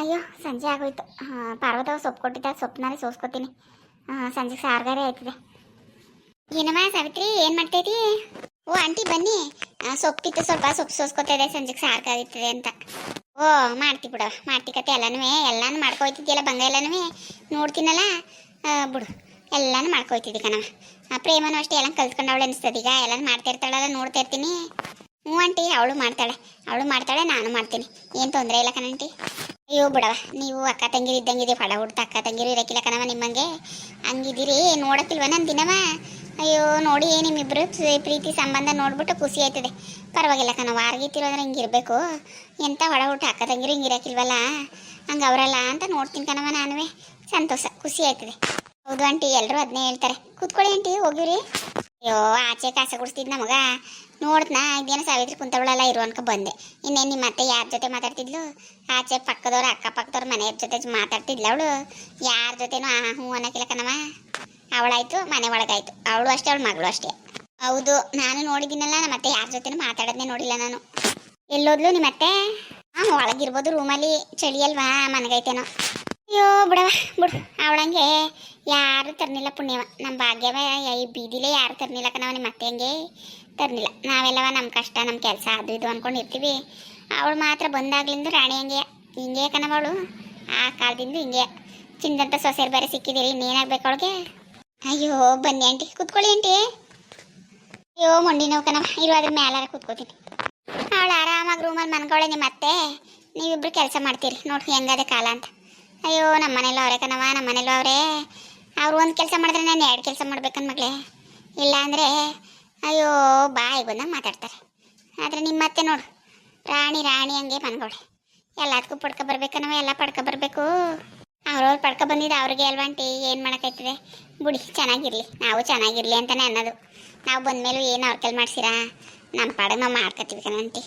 ಅಯ್ಯೋ, ಸಂಜೆ ಆಗೋಯ್ತು. ಹಾಂ ಪಾರ್ವತವ ಸೊಪ್ಪು ಕೊಟ್ಟಿದ್ದ ಸೊಪ್ಪನಾರೆ ಸೋಸ್ಕೊತೀನಿ. ಹಾಂ ಸಂಜೆಗೆ ಸಾರ್ಗಾರೆ ಆಯ್ತದೆ. ಏನಮ್ಮ ಸಾವಿತ್ರಿ, ಏನು ಮಾಡ್ತೈತಿ ಓ, ಆಂಟಿ, ಬನ್ನಿ. ಸೊಪ್ಪಿತ್ತು, ಸ್ವಲ್ಪ ಸೊಪ್ಪು ಸೋಸ್ಕೊತಾ ಇದೆ ಸಂಜೆಗೆ ಸಾರ್ಗಾಗಿರ್ತದೆ ಅಂತ. ಓ, ಮಾಡ್ತಿ ಬಿಡ, ಮಾಡ್ತಿ ಕತೆ ಎಲ್ಲನೂ ಎಲ್ಲಾನು ಮಾಡ್ಕೊಯ್ತಿದ್ಯಲ್ಲ ಬಂಗ ಎಲ್ಲನೂ ನೋಡ್ತೀನಲ್ಲ? ಬಿಡು, ಎಲ್ಲಾನು ಮಾಡ್ಕೊಯ್ತಿದ್ದಿ ಕಣವ ಪ್ರೇಮನು ಅಷ್ಟೇ ಎಲ್ಲ ಕಲ್ತ್ಕೊಂಡವಳು ಅನಿಸ್ತದೆ. ಈಗ ಎಲ್ಲಾನು ಮಾಡ್ತಾ ಇರ್ತಾಳಲ್ಲ, ನೋಡ್ತಾ ಇರ್ತೀನಿ. ಹ್ಞೂ, ಆಂಟಿ, ಅವಳು ಮಾಡ್ತಾಳೆ. ಅವಳು ಮಾಡ್ತಾಳೆ, ನಾನು ಮಾಡ್ತೀನಿ. ಏನು ತೊಂದರೆ ಇಲ್ಲ ಕಣಂಟಿ ಅಯ್ಯೋ ಬಿಡವ, ನೀವು ಅಕ್ಕ ತಂಗಿರು ಇದ್ದಂಗಿದೆ ಫಡ ಹುಡ್ತ ಅಕ್ಕ ತಂಗಿರು ಇರಕ್ಕಿಲ್ಲ ಕಣವ ನಿಮ್ಮಂಗೆ. ಹಂಗಿದ್ದೀರಿ ನೋಡಕ್ಕಿಲ್ವ ನನ್ನ ದಿನವ? ಅಯ್ಯೋ, ನೋಡಿ ನಿಮ್ಮಿಬ್ಬರು ಪ್ರೀತಿ ಸಂಬಂಧ ನೋಡ್ಬಿಟ್ಟು ಖುಷಿ ಆಯ್ತದೆ. ಪರವಾಗಿಲ್ಲ ಕಣವ ಆರ್ಗಿತ್ತಿರೋದ್ರೆ ಹಿಂಗಿರ್ಬೇಕು ಎಂಥ ಹೊಡ ಹುಟ್ಟು ಅಕ್ಕ ತಂಗಿರು ಹಿಂಗಿರಕ್ಕಿಲ್ವಲ್ಲ ಹಂಗೆ ಅವರಲ್ಲ ಅಂತ ನೋಡ್ತೀನಿ ಕಣವ ನಾನುವೆ. ಸಂತೋಷ, ಖುಷಿ ಆಯ್ತದೆ. ಹೌದು ಆಂಟಿ ಎಲ್ಲರೂ ಅದನ್ನೇ ಹೇಳ್ತಾರೆ. ಕೂತ್ಕೊಳ್ಳಿ ಆಂಟಿ, ಹೋಗಿವ್ರಿ. ಅಯ್ಯೋ, ಆಚೆ ಕಾಸ ಗುಡಿಸ್ತಿದ್ ನಮಗ ನೋಡ್ದ್ನಾ ಇದೇನು ಸಾವಿತ್ರಿ ಕುಂತವಳೆಲ್ಲ ಇರು ಅನ್ಕೊ ಬಂದೆ. ಇನ್ನೇನು ನಿಮ್ಮ ಅತ್ತೆ ಯಾರ ಜೊತೆ ಮಾತಾಡ್ತಿದ್ಲು? ಆಚೆ ಪಕ್ಕದವ್ರ ಅಕ್ಕಪಕ್ಕದವ್ರ ಮನೆಯವ್ರ ಜೊತೆ ಮಾತಾಡ್ತಿದ್ಲು ಅವಳು. ಯಾರ ಜೊತೆನೂ ಆ ಹ್ಞೂ ಅನ್ನಕಿಲ್ಲ ಕಣವ ಅವಳಾಯ್ತು, ಮನೆ ಒಳಗಾಯ್ತು. ಅವಳು ಅಷ್ಟೇ, ಅವಳ ಮಗಳು ಅಷ್ಟೇ. ಹೌದು, ನಾನು ನೋಡಿದ್ದೀನಲ್ಲ ನಮ್ಮ ಅತ್ತೆ ಯಾರ ಜೊತೆನೂ ಮಾತಾಡೋದನ್ನೇ ನೋಡಿಲ್ಲ ನಾನು. ಎಲ್ಲೋದ್ಲು ನಿಮ್ಮ ಅತ್ತೆ? ಹಾಂ ಒಳಗಿರ್ಬೋದು ರೂಮಲ್ಲಿ, ಚಳಿ ಅಲ್ವಾ, ಮನೆಗೈತೇನೋ. ಅಯ್ಯೋ, ಬಿಡವ, ಬಿಡು. ಅವಳಂಗೆ ಯಾರು ತರ್ನಿಲ್ಲ ಪುಣ್ಯವ. ನಮ್ಮ ಭಾಗ್ಯವೇ ಈ ಬೀದಿಲೇ ಯಾರು ತರ್ನಿಲ್ಲ ಕಣವ, ನಿಮ್ಮ ಅತ್ತೆ ಹಂಗೆ ತರ್ನಿಲ್ಲ. ನಾವೆಲ್ಲವ ನಮ್ಮ ಕಷ್ಟ ನಮ್ಮ ಕೆಲಸ, ಅದು ಇದು ಅನ್ಕೊಂಡಿರ್ತೀವಿ. ಅವಳು ಮಾತ್ರ ಬಂದಾಗ್ಲಿಂದ ರಾಣಿ ಹಂಗೆ, ಹಿಂಗೆ ಕಣವ ಅವಳು. ಆ ಕಾಲದಿಂದ ಹಿಂಗೆ. ಚಿಂದಂತ ಸೊಸೆರು ಬೇರೆ ಸಿಕ್ಕಿದ್ದೀರಿ ಇನ್ನೇನಾಗ್ಬೇಕು ಅವಳಿಗೆ? ಅಯ್ಯೋ, ಬನ್ನಿ ಆಂಟಿ, ಕುತ್ಕೊಳ್ಳಿ ಆಂಟಿ. ಅಯ್ಯೋ ಮೊಂಡಿ ನೋವು ಕಣವ, ಇರು ಅದ್ರ ಮೇಲಾರ ಕುತ್ಕೋತೀನಿ. ಅವಳು ಆರಾಮಾಗಿ ರೂಮಲ್ಲಿ ಮನ್ಕೊಳ್ಳಿ ನಿಮ್ಮ ಅತ್ತೆ ನೀವಿಬ್ರು ಕೆಲಸ ಮಾಡ್ತೀರಿ, ನೋಡಿ, ಹೆಂಗದೆ ಕಾಲ ಅಂತ. ಅಯ್ಯೋ ನಮ್ಮ ಮನೇಲೂ ಅವರೇ ಕಣವ ನಮ್ಮ ಮನೇಲೂ ಅವರೇ. ಅವ್ರು ಒಂದು ಕೆಲಸ ಮಾಡಿದ್ರೆ ನಾನು ಎರಡು ಕೆಲಸ ಮಾಡ್ಬೇಕನ್ ಮಗಳೇ. ಇಲ್ಲ ಅಂದರೆ ಅಯ್ಯೋ ಬಾಯಿ ಬಂದಂಗೆ ಮಾತಾಡ್ತಾರೆ. ಆದರೆ ನಿಮ್ಮ ಮತ್ತೆ ನೋಡು ರಾಣಿ ರಾಣಿ ಹಂಗೆ ಮನ್ಗೋಳೆ ಎಲ್ಲದಕ್ಕೂ ಪಡ್ಕೊ ಬರ್ಬೇಕನ್ನವ ಎಲ್ಲ ಪಡ್ಕೊ ಬರಬೇಕು. ಅವ್ರವ್ರು ಪಡ್ಕೊ ಬಂದಿದ್ದು ಅವ್ರಿಗೆ ಅಲ್ವಾ ಆಂಟಿ ಏನು ಮಾಡೋಕ್ಕಾಯ್ತದೆ? ಬಿಡಿ ಚೆನ್ನಾಗಿರಲಿ ನಾವು ಚೆನ್ನಾಗಿರಲಿ ಅಂತಲೇ ಅನ್ನೋದು. ನಾವು ಬಂದಮೇಲೂ ಏನು ಅವ್ರ ಕೈಲಿ ಮಾಡ್ಸಿರಾ? ನಮ್ಮ ಪಾಡ ನಾವು ಮಾಡ್ಕೊತೀವಿ ಕಣಂಟಿ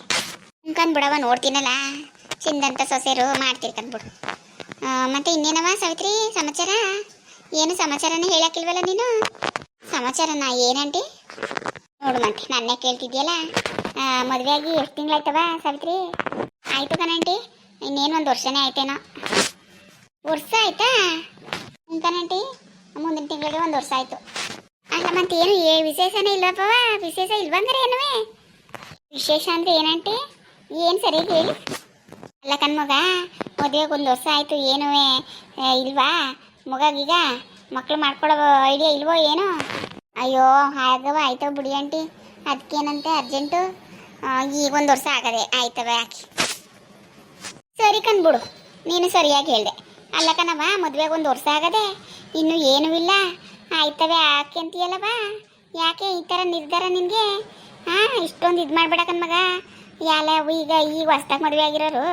ಅನ್ಕೊಂಡ್ ಬಿಡವ ನೋಡ್ತೀನಲ್ಲ. ಚಿಂದಂತ ಸೊಸೆರು ಮಾಡ್ತಿರ್ಕಂದ್ಬಿಡು ಆ, ಮತ್ತೆ ಇನ್ನೇನವ ಸಾವಿತ್ರಿ? ಸಮಾಚಾರ? ಏನು ಸಮಾಚಾರನೇ ಹೇಳಕ್ಕಿಲ್ವಲ್ಲ ನೀನು? ಸಮಾಚಾರನ ಏನಂಟಿ ನೋಡು ಮತ್ತೆ ನನ್ನೇ ಕೇಳ್ತಿದ್ಯಲ್ಲ? ಮದುವೆಯಾಗಿ ಎಷ್ಟು ತಿಂಗಳಾಯ್ತವ ಸಾವಿತ್ರಿ? ಆಯ್ತು ಕಣಂಟಿ ಇನ್ನೇನು ಒಂದು ವರ್ಷನೇ ಆಯ್ತೇನೋ. ವರ್ಷ ಆಯ್ತಾ? ಕಣಂಟಿ ಮುಂದಿನ ತಿಂಗಳಿಗೆ ಒಂದು ವರ್ಷ ಆಯ್ತು. ಅಲ್ಲ ಮತ್ತೆ ಏನು ಏ ವಿಶೇಷನೇ ಇಲ್ವಪ್ಪವ ವಿಶೇಷ ಇಲ್ವಂದ್ರೆ ಏನುವೇ ವಿಶೇಷ ಅಂದ್ರೆ ಏನಂಟಿ ಏನು ಸರಿಯಾಗಿ ಹೇಳಿ? ಅಲ್ಲ ಕಣ್ಮಗ ಮದುವೆಗೆ ಒಂದು ವರ್ಷ ಆಯಿತು, ಏನೂ ಇಲ್ವಾ? ಮಗಗೀಗ ಮಕ್ಳು ಮಾಡ್ಕೊಳ್ಳೋ ಐಡಿಯಾ ಇಲ್ವೋ ಏನು? ಅಯ್ಯೋ ಹಾಗವ ಆಯ್ತವ ಬಿಡಿ ಆಂಟಿ. ಅದಕ್ಕೇನಂತೆ ಅರ್ಜೆಂಟು ಈಗ ಒಂದು ವರ್ಷ ಆಗದೆ ಆಯ್ತವೆ ಯಾಕೆ ಸರಿ ಕಣ್ಬಿಡು, ನೀನು ಸರಿಯಾಗಿ ಹೇಳಿದೆ. ಅಲ್ಲ ಕಣವ ಮದುವೆಗೆ ಒಂದು ವರ್ಷ ಆಗದೆ, ಇನ್ನು ಏನೂ ಇಲ್ಲ. ಆಯ್ತವೆ ಯಾಕೆ ಅಂತೀಯಲ್ಲವ ಯಾಕೆ ಈ ಥರ ನಿರ್ಧಾರ ನಿನಗೆ? ಹಾಂ ಇಷ್ಟೊಂದು ಇದು ಮಾಡ್ಬೇಡ ಕಣ್ಮಗ. ಯಾಲ ಈಗ ಈಗ ಹೊಸ್ದಾಗಿ ಮದುವೆ ಆಗಿರೋರು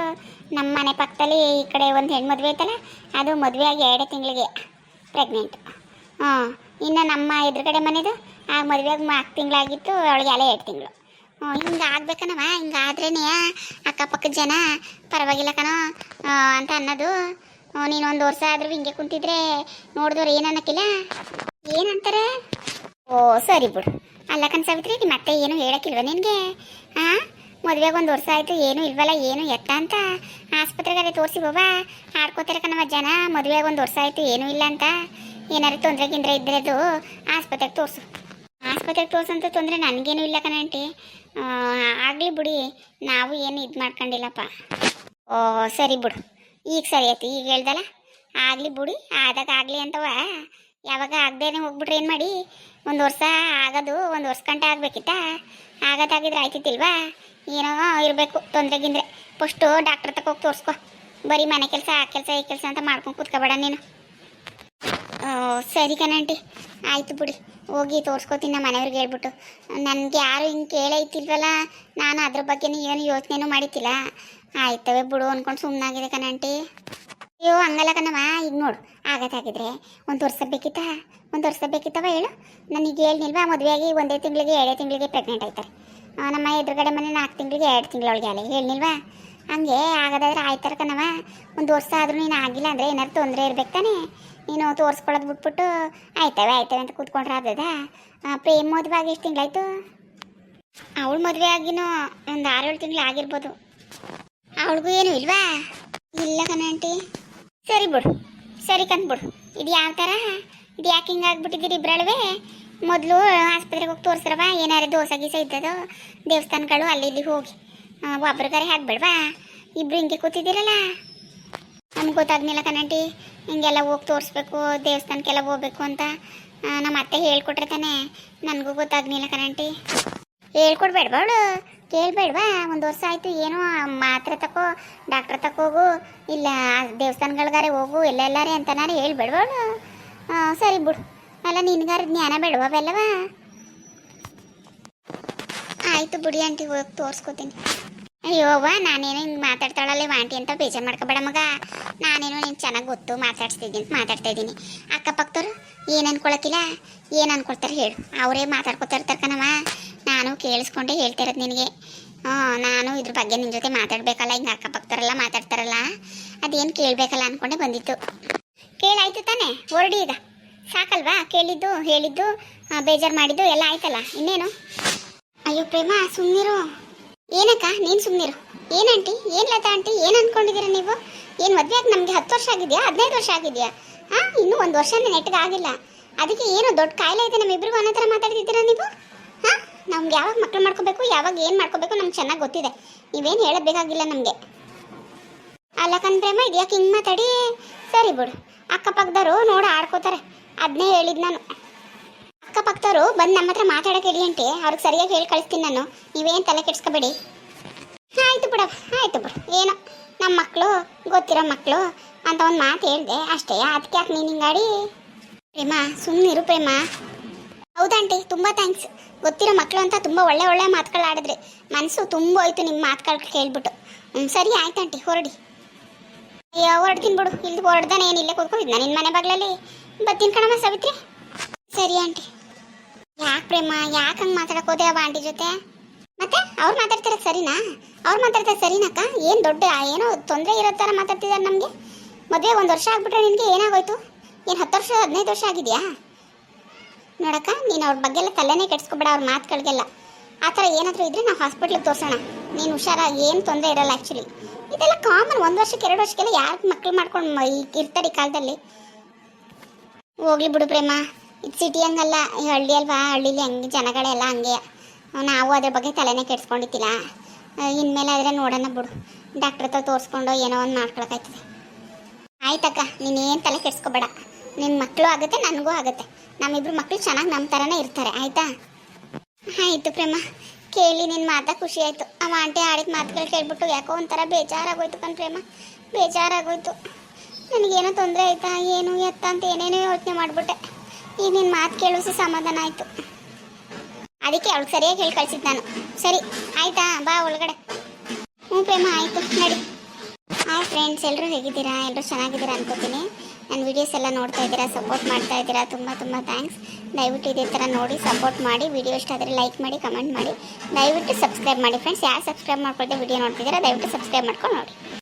ನಮ್ಮ ಮನೆ ಪಕ್ಕದಲ್ಲಿ ಈ ಕಡೆ ಒಂದು ಹೆಣ್ಣು ಮದುವೆ ಐತಲ್ಲ, ಅದು ಮದುವೆ ಆಗಿ ಎರಡೇ ತಿಂಗಳಿಗೆ ಪ್ರೆಗ್ನೆಂಟ್ ಹಾಂ, ಇನ್ನು ನಮ್ಮ ಎದುರುಗಡೆ ಮನೆದು, ಆ ಮದುವೆಯಾಗಿ ನಾಲ್ಕು ತಿಂಗಳಾಗಿತ್ತು, ಅವಳಿಗೆ ಅಲೆ ಎರಡು ತಿಂಗಳು. ಹ್ಞೂ ಹಿಂಗೆ ಆಗ್ಬೇಕನವ ಆದ್ರೇ ಅಕ್ಕಪಕ್ಕದ ಜನ, ಪರವಾಗಿಲ್ಲ ಕಣೋ ಅಂತ ಅನ್ನೋದು. ನೀನು ಒಂದು ವರ್ಷ ಆದರೂ ಹಿಂಗೆ ಕುಂತಿದ್ರೆ ನೋಡಿದವ್ರು ಏನು ಅನ್ನಕ್ಕಿಲ್ಲ ಏನಂತಾರೆ ಓ, ಸರಿ ಬಿಡು. ಅಲ್ಲ ಕಣ್ ಸಾವಿತ್ರಿ ನಿಮ್ಮ ಅತ್ತೆ ಏನು ಹೇಳಕ್ಕಿಲ್ವ ನಿನಗೆ? ಹಾಂ? ಮದುವೆಗೆ ಒಂದು ವರ್ಷ ಆಯಿತು, ಏನು ಇಲ್ವಲ್ಲ, ಏನು ಎತ್ತ ಅಂತ ಆಸ್ಪತ್ರೆಗಾರೆ ತೋರಿಸಿ ಬಾಬಾ ಆಡ್ಕೋತಾರೆ ಕಣವ ಜನ, ಮದುವೆಗೆ ಒಂದು ವರ್ಷ ಆಯಿತು, ಏನೂ ಇಲ್ಲ ಅಂತ. ಏನಾದ್ರು ತೊಂದರೆ ಗಿಂದ್ರೆ ಇದ್ರೆ ಅದು ಆಸ್ಪತ್ರೆಗೆ ತೋರಿಸು. ಆಸ್ಪತ್ರೆಗೆ ತೋರ್ಸಂತ ತೊಂದರೆ ನನಗೇನು ಇಲ್ಲ ಕಣ ಆಂಟಿ. ಆಗಲಿ ಬಿಡಿ, ನಾವು ಏನು ಇದು ಮಾಡ್ಕೊಂಡಿಲ್ಲಪ್ಪ. ಓ, ಸರಿ ಬಿಡು. ಈಗ ಸರಿ ಆಯ್ತು, ಈಗ ಹೇಳ್ದಲ್ಲ? ಆಗಲಿ ಬಿಡಿ, ಆದಾಗ ಆಗಲಿ ಅಂತವ ಯಾವಾಗ ಆಗದೇನೆ ಹೋಗ್ಬಿಟ್ರೆ ಏನು ಮಾಡಿ? ಒಂದು ವರ್ಷ ಆಗೋದು, ಒಂದು ವರ್ಷ ಗಂಟೆ ಆಗಬೇಕಿತ್ತ? ಆಗೋದಾಗಿದ್ರೆ ಆಯ್ತಿತ್ತಿಲ್ವಾ? ಏನೋ ಇರಬೇಕು ತೊಂದರೆ ಗಿಂದ್ರೆ ಫಸ್ಟು ಡಾಕ್ಟ್ರ್ ತಕ್ಕ ಹೋಗಿ ತೋರಿಸ್ಕೊ. ಬರೀ ಮನೆ ಕೆಲಸ, ಆ ಕೆಲಸ, ಈ ಕೆಲಸ ಅಂತ ಮಾಡ್ಕೊಂಡು ಕೂತ್ಕೋಬೇಡ ನೀನು. ಸರಿ ಕಣಂಟಿ ಆಯಿತು ಬಿಡಿ. ಹೋಗಿ ತೋರಿಸ್ಕೋತೀನಿ ನಮ್ಮ ಮನೆಯವ್ರಿಗೆ ಹೇಳ್ಬಿಟ್ಟು. ನನಗೆ ಯಾರು ಹಿಂಗೆ ಕೇಳೈತಿಲ್ವಲ್ಲ ನಾನು ಅದ್ರ ಬಗ್ಗೆ ಏನು ಯೋಚನೆನೂ ಮಾಡಿತಿಲ್ಲ ಆಯ್ತವೆ ಬಿಡು ಅಂದ್ಕೊಂಡು ಸುಮ್ಮನಾಗಿದೆ ಕಣಂಟಿ ಅಯ್ಯೋ, ಹಂಗಲ್ಲ ಕಣವ ಈಗ ನೋಡು ಆಗತ್ತಾಗಿದ್ರೆ ಒಂದು ವರ್ಷ ಒಂದು ವರ್ಷ ಬೇಕಿತ್ತವ ಹೇಳು? ನನಗೆ ಹೇಳ್ನಿಲ್ವಾ ಮದುವೆಯಾಗಿ ಒಂದೇ ತಿಂಗಳಿಗೆ, ಎರಡೇ ತಿಂಗಳಿಗೆ ಪ್ರೆಗ್ನೆಂಟ್ ಆಯ್ತಾರೆ. ನಮ್ಮ ಎದುರುಗಡೆ ಮನೆ ನಾಲ್ಕು ತಿಂಗಳಿಗೆ, ಎರಡು ತಿಂಗಳೊಳಗೆ ಅಲ್ಲಿ. ಹೇಳಿಲ್ವಾ ಹಂಗೆ ಆಗದಾದ್ರೆ ಆಯ್ತಾರ ಕಣವ ಒಂದು ವರ್ಷ ಆದರೂ ನೀನು ಆಗಿಲ್ಲ ಅಂದರೆ ಏನಾದ್ರು ತೊಂದರೆ ಇರ್ಬೇಕು ತಾನೆ. ನೀನು ತೋರಿಸ್ಕೊಳ್ಳೋದು ಬಿಟ್ಬಿಟ್ಟು ಆಯ್ತವೆ ಆಯ್ತವೆ ಅಂತ ಕೂತ್ಕೊಂಡ್ರೆ ಆದದ. ಪ್ರೇಮ್ ಮದುವೆ ಎಷ್ಟು ತಿಂಗಳಾಯ್ತು? ಅವಳು ಮದುವೆ ಆಗಿನೂ ಒಂದು ಆರೇಳು ತಿಂಗಳು ಆಗಿರ್ಬೋದು. ಅವಳಿಗೂ ಏನು ಇಲ್ವಾ? ಇಲ್ಲ ಕಣ ಆಂಟಿ. ಸರಿ ಬಿಡು. ಸರಿ ಕಂದ್ಬಿಡು ಇದು ಯಾವ ಥರ ಇದು ಯಾಕೆ ಹಿಂಗೆ ಆಗ್ಬಿಟ್ಟಿದ್ದೀರಿ ಇಬ್ಬರಳುವೆ ಮೊದಲು ಆಸ್ಪತ್ರೆಗೆ ಹೋಗಿ ತೋರಿಸ್ರವ ಏನಾರು ದೋಸೆ ಗೀಸ ಇದ್ದದೋ ದೇವಸ್ಥಾನಗಳು ಅಲ್ಲಿ ಇಲ್ಲಿ ಹೋಗಿ. ಒಬ್ರಿಗಾರೆ ಹಾಕ್ಬೇಡ್ವಾ. ಇಬ್ರು ಹಿಂಗೆ ಕೂತಿದ್ದೀರಲ್ಲ? ನಮ್ಗೆ ಗೊತ್ತಾಗ್ನಿಲ್ಲ ಕಣಂಟಿ ಹಿಂಗೆಲ್ಲ ಹೋಗಿ ತೋರಿಸ್ಬೇಕು, ದೇವಸ್ಥಾನಕ್ಕೆಲ್ಲ ಹೋಗ್ಬೇಕು ಅಂತ. ನಮ್ಮ ಅತ್ತೆ ಹೇಳ್ಕೊಟ್ರೆ ತಾನೆ. ನನಗೂ ಗೊತ್ತಾಗ್ನಿಲ್ಲ ಕಣಂಟಿ ಹೇಳ್ಕೊಡ್ಬೇಡ್ವಾ ಅವಳು. ಕೇಳ್ಬೇಡ್ವಾ. ಒಂದು ವರ್ಷ ಆಯಿತು, ಏನೋ ಮಾತ್ರೆ ತಕೋ, ಡಾಕ್ಟ್ರ್ ತಕೋಗು ಇಲ್ಲ ದೇವಸ್ಥಾನಗಳ್ಗಾರೆ ಹೋಗು ಎಲ್ಲ ಎಲ್ಲೆಲ್ಲಾರೆ ಅಂತನಾರೆ ಹೇಳ್ಬೇಡ್ವಾ ಅವಳು. ಸರಿ ಬಿಡು. ನಿನ್ಗಾರ ಜ್ಞಾನ ಬೇಡವಾ ಅವೆಲ್ಲವಾ? ಆಯ್ತು ಬಿಡಿ ಆಂಟಿ, ಹೋಗಿ ತೋರಿಸ್ಕೊತೀನಿ. ಅಯ್ಯೋವ್ವ ನಾನೇನು ಹಿಂಗೆ ಮಾತಾಡ್ತಾಳಲ್ಲ ಆಂಟಿ ಅಂತ ಬೇಜಾರು ಮಾಡ್ಕೊಬೇಡ ಮಗ. ನಾನೇನು ನಿನ್ ಚೆನ್ನಾಗಿ ಗೊತ್ತು ಮಾತಾಡ್ತಿದ್ದೀನಿ ಮಾತಾಡ್ತಾ ಇದ್ದೀನಿ. ಅಕ್ಕಪಕ್ಕದವ್ರು ಏನು ಅನ್ಕೊಳಕಿಲ್ಲ, ಏನು ಅನ್ಕೊಳ್ತಾರೆ ಹೇಳು. ಅವರೇ ಮಾತಾಡ್ಕೊತಾ ಇರ್ತಾರೆ ನಾನು ಕೇಳಿಸ್ಕೊಂಡೆ ಹೇಳ್ತಾ ಇರೋದು ನಿನಗೆ. ಹ್ಞೂ, ನಾನು ಇದ್ರ ಬಗ್ಗೆ ನಿನ್ನ ಜೊತೆ ಮಾತಾಡ್ಬೇಕಲ್ಲ, ಹಿಂಗೆ ಅಕ್ಕಪಕ್ಕದವರೆಲ್ಲ ಮಾತಾಡ್ತಾರಲ್ಲ. ಅದೇನು ಕೇಳಬೇಕಲ್ಲ ಅನ್ಕೊಂಡೆ ಬಂದಿತ್ತು. ಕೇಳಾಯ್ತು ತಾನೇ, ಹೊರಡಿ ಈಗ. ಸಾಕಲ್ವಾ? ಕೇಳಿದ್ದು, ಹೇಳಿದ್ದು ಬೇಜಾರು ಮಾಡಿದ್ದು ಎಲ್ಲ ಆಯ್ತಲ್ಲ? ಇನ್ನೇನು? ಅಯ್ಯೋ, ಪ್ರೇಮ ಸುಮ್ಮನಿರು ಏನಕ್ಕ, ನೀನು ಸುಮ್ಮನಿರು ಏನಂಟಿ ಏನ್ ಲತಾ ಆಂಟಿ? ಏನು ಅನ್ಕೊಂಡಿದೀರ ನೀವು? ಏನು ಮದುವೆ ಆಗಿ ನಮಗೆ ಹತ್ತು ವರ್ಷ ಆಗಿದೆಯಾ? ಹದಿನೈದು ವರ್ಷ ಆಗಿದೆಯಾ? ಹಾ ಇನ್ನೂ ಒಂದು ವರ್ಷ ನೆಟ್ಟಿಗೆ ಆಗಿಲ್ಲ. ಅದಕ್ಕೆ ಏನೋ ದೊಡ್ಡ ಕಾಯಿಲೆ ಇದೆ ನಮ್ಮಿಬ್ರಿಗೂ ಅನ್ನೋ ಥರ ಮಾತಾಡ್ತಿದ್ದೀರಾ ನೀವು? ಹಾಂ ನಮ್ಗೆ ಯಾವಾಗ ಮಕ್ಳು ಮಾಡ್ಕೋಬೇಕು, ಯಾವಾಗ ಏನು ಮಾಡ್ಕೋಬೇಕು ನಮ್ಗೆ ಚೆನ್ನಾಗಿ ಗೊತ್ತಿದೆ. ನೀವೇನು ಹೇಳಬೇಕಾಗಿಲ್ಲ ಬೇಕಾಗಿಲ್ಲ ನಮಗೆ. ಅಲ್ಲ ಕಂದ್ರೇಮ ಇದ್ಯಾಕೆ ಹಿಂಗೆ ಮಾತಾಡಿ? ಸರಿ ಬಿಡು. ಅಕ್ಕಪಕ್ಕದವರು ನೋಡಿ ಆಡ್ಕೋತಾರೆ. ಅದನ್ನೇ ಹೇಳಿದ್ ನಾನು. ಅಕ್ಕಪಕ್ಕದವರು ಬಂದು ನಮ್ಮ ಹತ್ರ ಮಾತಾಡಕ್ಕೆ ಹೇಳಿ ಅಂತೆ. ಅವ್ರಿಗೆ ಸರಿಯಾಗಿ ಹೇಳಿ ಕಳಿಸ್ತೀನಿ ನಾನು. ನೀವೇನು ತಲೆ ಕೆಡ್ಸ್ಕೊಬೇಡಿ. ಆಯ್ತು ಬಿಡಪ್ಪ ಆಯ್ತು ಬಿಡು. ಏನೋ ನಮ್ಮ ಮಕ್ಕಳು ಗೊತ್ತಿರೋ ಮಕ್ಕಳು ಅಂತ ಒಂದು ಮಾತು ಹೇಳಿದೆ. ಅಷ್ಟೇ ಅದಕ್ಕೆ ಯಾಕೆ ನೀನು ಹಿಂಗಾಡಿ? ಪ್ರೇಮ ಸುಮ್ಮನಿರು ಪ್ರೇಮ. ಹೌದಾಂಟಿ ತುಂಬ ಥ್ಯಾಂಕ್ಸ್ ಗೊತ್ತಿರೋ ಮಕ್ಕಳು ಅಂತ ತುಂಬ ಒಳ್ಳೆ ಒಳ್ಳೆ ಮಾತುಗಳು ಆಡಿದ್ರಿ. ಮನಸ್ಸು ತುಂಬ ಹೋಯ್ತು ನಿಮ್ಮ ಮಾತುಗಳು ಕೇಳ್ಬಿಟ್ಟು. ಹ್ಞೂ ಸರಿ ಆಯ್ತಂಟಿ ಹೊರಡಿ. ಅಯ್ಯೋ, ಹೊರಡ್ತೀನಿ ಬಿಡು. ಇಲ್ಲಿ ಹೊರಡ್ದಾನೆ ಇಲ್ಲೇ ಕೂತ್ಕೊಂಡಿದ್ದ ನಿನ್ನ ಮನೆ ಬಾಗ್ಲಲ್ಲಿ? ಬರ್ತೀನಿ ಕಣಮ್ಮ ಸಾವಿತ್ರಿ. ಸರಿ ಆಂಟಿ. ಯಾಕೆ ಪ್ರೇಮ, ಯಾಕೆ ಹಂಗೆ ಮಾತಾಡಕ್ಕೆ ಅವ ಆಂಟಿ ಜೊತೆ? ಮತ್ತೆ ಅವ್ರು ಮಾತಾಡ್ತಾರೆ ಸರಿನಾ? ಅವ್ರು ಮಾತಾಡ್ತಾರೆ ಸರಿನಾಕ ಏನು ದೊಡ್ಡ, ಏನೋ ತೊಂದರೆ ಇರೋ ಥರ ಮಾತಾಡ್ತಿದ್ದಾರೆ ನಮಗೆ. ಮದುವೆ ಒಂದು ವರ್ಷ ಆಗ್ಬಿಟ್ರೆ ನಿನಗೆ ಏನಾಗೋಯ್ತು? ಏನು ಹತ್ತು ವರ್ಷ, ಹದಿನೈದು ವರ್ಷ ಆಗಿದೆಯಾ? ನೋಡಕ್ಕ, ನೀನು ಅವ್ರ ಬಗ್ಗೆ ತಲೆನೇ ಕೆಡ್ಸ್ಕೊಬೇಡ, ಅವ್ರ ಮಾತುಗಳಿಗೆಲ್ಲ. ಆ ಥರ ಏನಾದರೂ ಇದ್ರೆ ನಾವು ಹಾಸ್ಪಿಟ್ಲಿಗೆ ತೋರಿಸೋಣ. ನೀನು ಹುಷಾರಾಗಿ ಏನು ತೊಂದರೆ ಇರಲ್ಲ ಆ್ಯಕ್ಚುಲಿ ಇದೆಲ್ಲ ಕಾಮನ್ ಒಂದು ವರ್ಷಕ್ಕೆ, ಎರಡು ವರ್ಷಕ್ಕೆಲ್ಲ ಯಾರು ಮಕ್ಳು ಮಾಡ್ಕೊಂಡು ಇರ್ತಾರೆ ಈ ಕಾಲದಲ್ಲಿ? ಹೋಗ್ಲಿ ಬಿಡು ಪ್ರೇಮ. ಇದು ಸಿಟಿ ಹಂಗಲ್ಲ. ಈ ಹಳ್ಳಿ ಅಲ್ವಾ? ಹಳ್ಳಿಲಿ ಹಂಗೆ ಜನಗಳೆಲ್ಲ ಹಂಗೆ. ನಾವು ಅದ್ರ ಬಗ್ಗೆ ತಲೆನೇ ಕೆಡ್ಸ್ಕೊಂಡಿದ್ದಿಲ್ಲ. ಇನ್ಮೇಲೆ ಆದರೆ ನೋಡೋಣ ಬಿಡು. ಡಾಕ್ಟ್ರ್ ಹತ್ರ ತೋರಿಸ್ಕೊಂಡು ಏನೋ ಒಂದು ಮಾಡ್ಕೊಳಕಾಯ್ತದೆ. ಆಯ್ತಕ್ಕ, ನೀನೇನು ತಲೆ ಕೆಡ್ಸ್ಕೊಬೇಡ. ನಿನ್ನ ಮಕ್ಕಳು ಆಗುತ್ತೆ, ನನಗೂ ಆಗುತ್ತೆ. ನಮ್ಮಿಬ್ರು ಮಕ್ಕಳು ಚೆನ್ನಾಗಿ ನಮ್ಮ ಥರನೇ ಇರ್ತಾರೆ. ಆಯಿತಾ? ಆಯಿತು ಪ್ರೇಮ. ಕೇಳಿ ನಿನ್ನ ಮಾತಾ ಖುಷಿ ಆಯಿತು. ಅವ ಆಂಟಿ ಆಡಿದ ಮಾತುಗಳು ಕೇಳ್ಬಿಟ್ಟು ಯಾಕೋ ಒಂಥರ ಬೇಜಾರಾಗೋಯ್ತು ಕಣ್ ಪ್ರೇಮ. ಬೇಜಾರಾಗೋಯ್ತು. ನನಗೇನೋ ತೊಂದರೆ ಆಯ್ತಾ, ಏನು, ಎತ್ತ ಅಂತ ಏನೇನೋ ಯೋಚನೆ ಮಾಡಿಬಿಟ್ಟೆ. ಈಗ ನಿನ್ನ ಮಾತು ಕೇಳಿಸಿ ಸಮಾಧಾನ ಆಯಿತು. ಅದಕ್ಕೆ ಅವಳಿಗೆ ಸರಿಯಾಗಿ ಹೇಳಿ ಕಳಿಸಿದ್ದು ನಾನು. ಸರಿ, ಆಯ್ತಾ? ಬಾ ಒಳಗಡೆ. ಹ್ಞೂ ಪ್ರೇಮ, ಆಯಿತು, ನಡಿ. ಹಾಯ್ ಫ್ರೆಂಡ್ಸ್ ಎಲ್ಲರೂ ಹೇಗಿದ್ದೀರಾ? ಎಲ್ಲರೂ ಚೆನ್ನಾಗಿದ್ದೀರಾ ಅನ್ಕೋತೀನಿ. ನನ್ನ ವೀಡಿಯೋಸ್ ಎಲ್ಲ ನೋಡ್ತಾ ಇದ್ದೀರಾ ಸಪೋರ್ಟ್ ಮಾಡ್ತಾ ಇದ್ದೀರಾ, ತುಂಬ ತುಂಬ ಥ್ಯಾಂಕ್ಸ್ ದಯವಿಟ್ಟು ಇದೇ ಥರ ನೋಡಿ ಸಪೋರ್ಟ್ ಮಾಡಿ ವಿಡಿಯೋ ಇಷ್ಟ ಆದರೆ ಲೈಕ್ ಮಾಡಿ ಕಮೆಂಟ್ ಮಾಡಿ. ದಯವಿಟ್ಟು ಸಬ್ಸ್ಕ್ರೈಬ್ ಮಾಡಿ ಫ್ರೆಂಡ್ಸ್ ಯಾರು ಸಬ್ಸ್ಕ್ರೈಬ್ ಮಾಡ್ಕೊಳ್ದೆ ವಿಡಿಯೋ ನೋಡ್ತಿದ್ದೀರಾ, ದಯವಿಟ್ಟು ಸಬ್ಸ್ಕ್ರೈಬ್ ಮಾಡ್ಕೊಂಡು ನೋಡಿ.